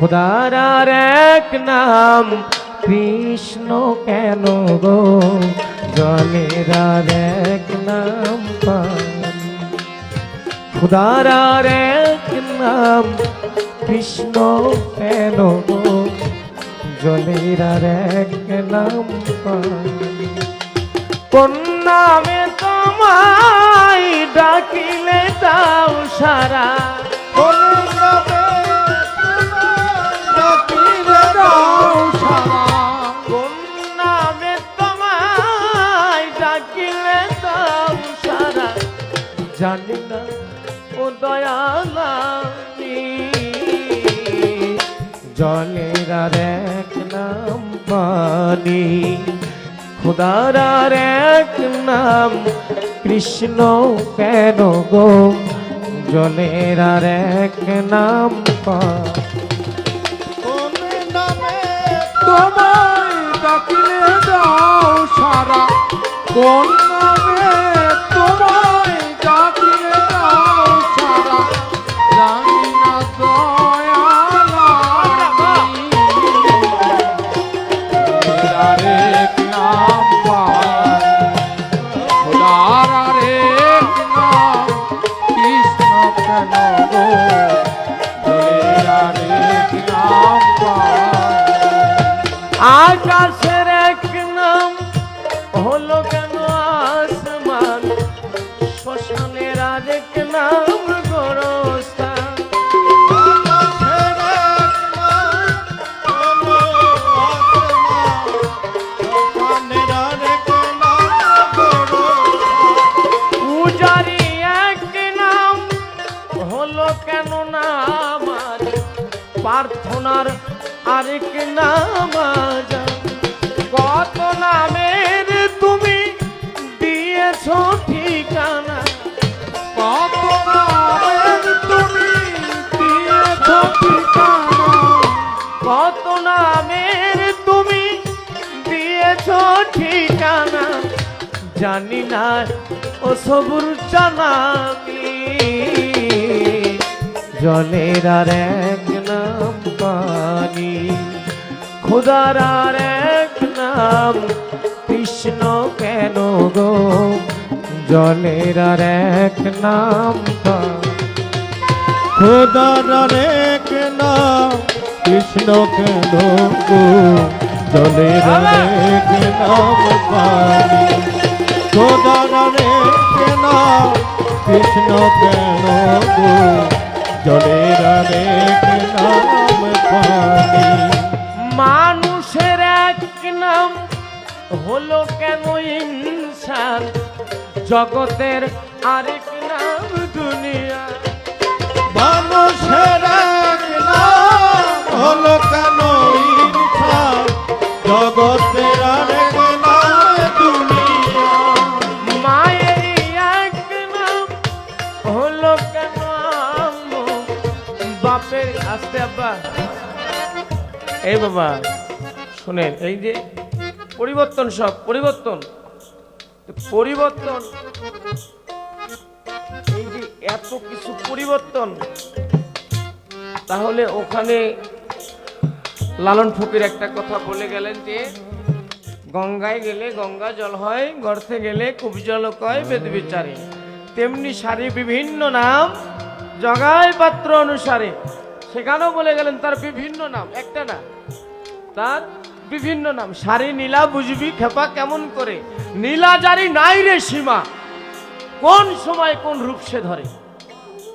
খোদার এক নাম, কৃষ্ণ কেন গো? জলের এক নাম খুদার এক নাম, কৃষ্ণ কেন গো? জলের এক নাম কোন নামে তোমায় ডাকিলে তাও সারা। কোন নামে তোমায় ডাকিলে দাও সারা। জানি না, ও দয়ালামি জলের এক নাম পানি, খুদার এক নাম কৃষ্ণ কেন গো? জলের আর এক নাম পানি। তোমায় ডাকিলে দাও সারা। কোন নামে তোমায় ডাকিলে দাও সারা। জানি না দয়ালারে নাম পাই આકાશે আরেক নাম। কত নামের তুমি দিয়েছ ঠিকানা? কত নামের তুমি দিয়েছ ঠিকানা? কত নামের তুমি দিয়েছ ঠিকানা? জানি না ও সবুর জানাবি জলের আর এক খোদার আর এক নাম কৃষ্ণ কেন গো? জলের আর এক নাম খোদার আরেক নাম কৃষ্ণ কেন গো? জলের আরেক নাম পানি খোদার আরেক নাম কৃষ্ণ কেন গো? জলের মানুষের এক নাম হলো কেন ইনসান? জগতের আরেক নাম দুনিয়া। মানুষের এক নাম হলো কেন ইচ্ছা জগতের আরেক নাম দুনিয়া। মায়ের এক নাম হলো কেন বাপের আসতে আব্বা। এই বাবা। শুনেন, এই যে পরিবর্তন সব, পরিবর্তন। পরিবর্তন, এই যে এত কিছু পরিবর্তন, তাহলে ওখানে লালন ফকির একটা কথা বলে গেলেন যে, গঙ্গায় গেলে গঙ্গা জল হয়, গর্তে গেলে খুব জল কয় বেদ বিচারে। তেমনি সারি বিভিন্ন নাম, জগায় পাত্র অনুসারে। সেখানেও বলে গেলেন তার বিভিন্ন নাম, একটা না। তার বিভিন্ন নাম। সারি নীলা, বুঝবি খেপা কেমন করে? নীলা জারি নাই রে সীমা। কোন সময় কোন রূপ সে ধরে?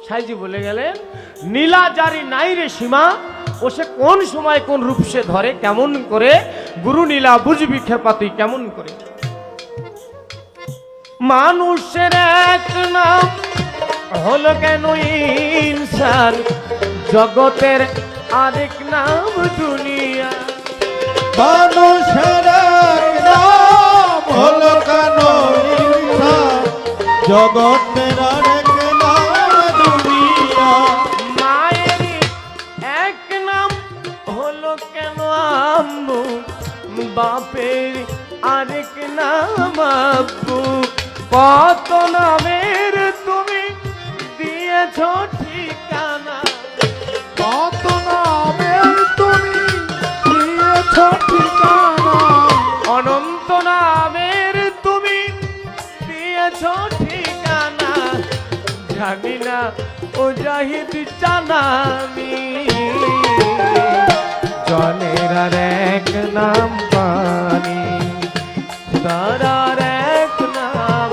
সাইজি বলে গেলেন, নীলা জারি নাই রে সীমা। ও সে কোন সময় কোন রূপ সে ধরে? কেমন করে? গুরু নীলা, বুঝবি খেপা তুই কেমন করে? মানুষের এক নাম হলো কেন ইনসান? জগতের আরেক নাম দুনিয়া। মানুষের নাম হলো কেন জগতের আরেক নাম দুনিয়া। মায়ের এক নাম হলো কেন আম্মু? বাপের আরেক নাম আব্বু। কত নামের তুমি দিয়েছ দিয়েছ ঠিকানা? জানি না, ও জাহিদ জানামি জলের আর এক নাম পানি। তারার এক নাম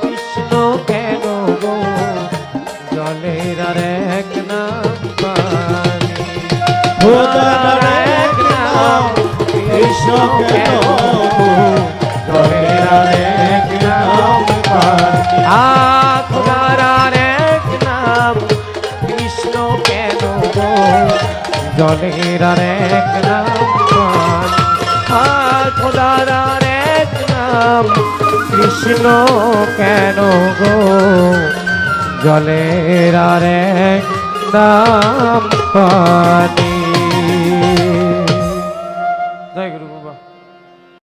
কৃষ্ণ কেন গো? জলের আর এক নাম পানি। এক নাম কৃষ্ণ কেন কেন জলের আর এক নাম কৃষ্ণ কেন গো? জলের আর এক নাম পানি